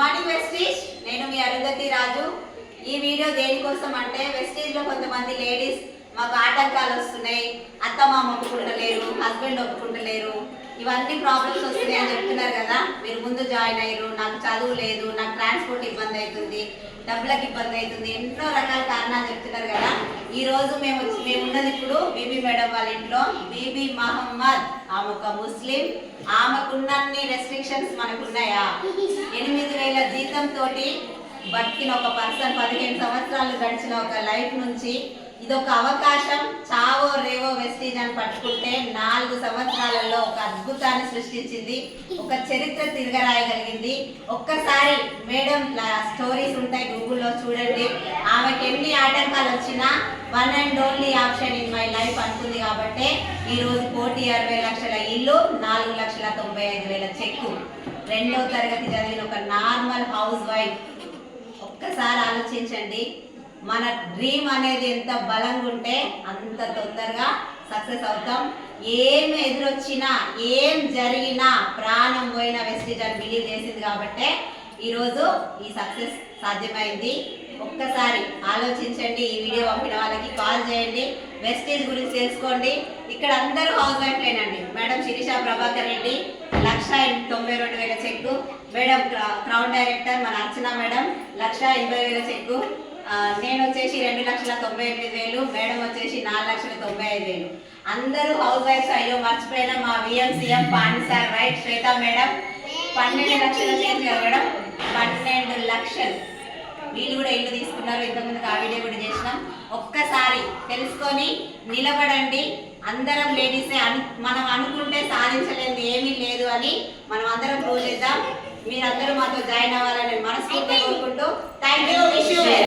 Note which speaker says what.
Speaker 1: Morning Vestige. నేను మీ అరుంధతి రాజు. ఈ video దేనికోసం అంటే వెస్టీజ్లో కొంతమంది లేడీస్ మాకు ఆటంకాలు వస్తున్నాయి. అత్త మామ ఒప్పుకుంటలేరు హస్బెండ్ ఒప్పుకుంటలేరు. ఇవన్నీ ప్రాబ్లమ్స్ వస్తున్నాయి అని చెప్తున్నారు కదా. మీరు ముందు జాయిన్ అయ్యారు. నాకు చదువు లేదు నాకు ట్రాన్స్పోర్ట్ ఇబ్బంది అవుతుంది డబ్బులకు ఇబ్బంది అవుతుంది. ఎన్నో రకాల కారణాలు చెప్తున్నారు కదా. ఈ రోజు మేము మేమున్నది మేము ఉన్నది ఇప్పుడు బీబీ మేడం వాళ్ళ ఇంట్లో. బీబీ మహమ్మద్ ఆమె ఒక ముస్లిం. ఆమెకున్నన్ని రెస్ట్రిక్షన్స్ మనకున్నాయా? ఎనిమిది వేల జీతం తోటి బతికిన ఒక పర్సన్ పదిహేను సంవత్సరాలు గడిచిన ఒక లైఫ్ నుంచి ఇదొక అవకాశం చావో రేవో వెస్టీజ్ అని పట్టుకుంటే నాలుగు సంవత్సరాలలో ఒక అద్భుతాన్ని సృష్టించింది ఒక చరిత్ర తిరగరాయగలిగింది. ఒక్కసారి మేడం స్టోరీస్ ఉంటాయి గూగుల్లో చూడండి. ఆమెకి ఎన్ని ఆటంకాలు వచ్చినా one and only option in my life అనుకుంది కాబట్టి ఈరోజు కోటి అరవై లక్షల ఇల్లు నాలుగు లక్షల తొంభై ఐదు వేల చెక్కు. రెండో తరగతి చదివిన ఒక నార్మల్ హౌస్ వైఫ్ ఒక్కసారి ఆలోచించండి. మన డ్రీమ్ అనేది ఎంత బలంగా ఉంటే అంత తొందరగా సక్సెస్ అవుతాం. ఏం ఎదురొచ్చినా ఏం జరిగినా ప్రాణం పోయిన వెస్టిజ్ అని బిలీవ్ చేసింది కాబట్టే ఈరోజు ఈ సక్సెస్ సాధ్యమైంది. ఒక్కసారి ఆలోచించండి. ఈ వీడియో పంపిన వాళ్ళకి కాల్ చేయండి. వెస్టేజ్ గురించి తెలుసుకోండి. ఇక్కడ అందరూ హౌస్ వైఫ్లేనండి మేడం శిరీష ప్రభాకర్ రెడ్డి లక్ష తొంభై రెండు వేల చెక్కు. మేడం క్రౌన్ డైరెక్టర్ మన అర్చన మేడం లక్ష ఎనభై వేల చెక్కు. నేను వచ్చేసి రెండు లక్షల తొంభై ఎనిమిది వేలు మేడం వచ్చేసి నాలుగు లక్షల తొంభై ఐదు వేలు. అందరూ హౌస్ వైఫ్స్ అయ్యో మర్చిపోయిన మా VM CM Pandi sir right Shweta madam. పన్నెండు లక్షల చేతి మేడం? పన్నెండు లక్షలు. వీళ్ళు కూడా ఇల్లు తీసుకున్నారు. ఇంతకుముందు ఆ వీడియో కూడా చేసినాం. ఒక్కసారి తెలుసుకొని నిలబడండి. అందరం లేడీసే అను మనం అనుకుంటే సాధించలేదు అని మనం అందరం ప్రూవ్ చేద్దాం. మీరందరూ మాతో జాయిన్ అవ్వాలని మనస్ఫూర్తిగా కోరుకుంటూ థ్యాంక్ యూ యూ.